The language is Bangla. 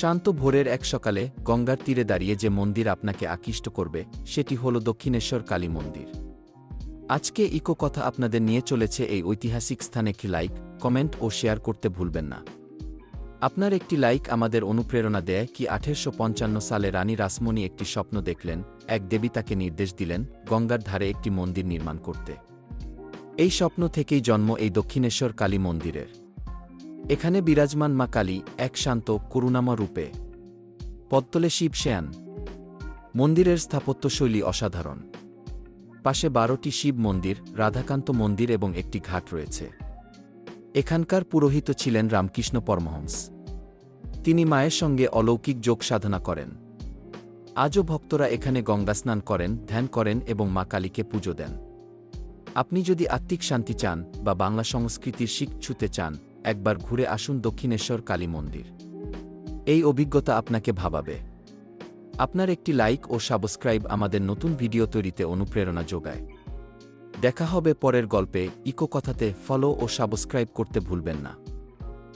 শান্ত ভোরের এক সকালে গঙ্গার তীরে দাঁড়িয়ে যে মন্দির আপনাকে আকৃষ্ট করবে, সেটি হল দক্ষিণেশ্বর কালী মন্দির। আজকে ইকো কথা আপনাদের নিয়ে চলেছে এই ঐতিহাসিক স্থানে কি লাইক, কমেন্ট ও শেয়ার করতে ভুলবেন না। আপনার একটি লাইক আমাদের অনুপ্রেরণা দেয় কি আঠেরোশো পঞ্চান্ন সালে রানী রাসমণি একটি স্বপ্ন দেখলেন, এক দেবী তাকে নির্দেশ দিলেন গঙ্গার ধারে একটি মন্দির নির্মাণ করতে। এই স্বপ্ন থেকেই জন্ম এই দক্ষিণেশ্বর কালী মন্দিরের। এখানে বিরাজমান মা কালী এক শান্ত করুণামা রূপে। পদ্তলে শিব শেয়ান মন্দিরের স্থাপত্যশৈলী অসাধারণ। পাশে বারোটি শিব মন্দির, রাধাকান্ত মন্দির এবং একটি ঘাট রয়েছে। এখানকার পুরোহিত ছিলেন রামকৃষ্ণ পরমহংস। তিনি মায়ের সঙ্গে অলৌকিক যোগ সাধনা করেন। আজও ভক্তরা এখানে গঙ্গা স্নান করেন, ধ্যান করেন এবং মা কালীকে পুজো দেন। আপনি যদি আত্মিক শান্তি চান বা বাংলা সংস্কৃতির শিখ ছুতে চান একবার ঘুরে আসুন দক্ষিণেশ্বর কালী মন্দির। এই অভিজ্ঞতা আপনাকে ভাবাবে। আপনার একটি লাইক ও সাবস্ক্রাইব আমাদের নতুন ভিডিও তৈরিতে অনুপ্রেরণা যোগায়। দেখা হবে পরের গল্পে। ইকো কথাতে ফলো ও সাবস্ক্রাইব করতে ভুলবেন না।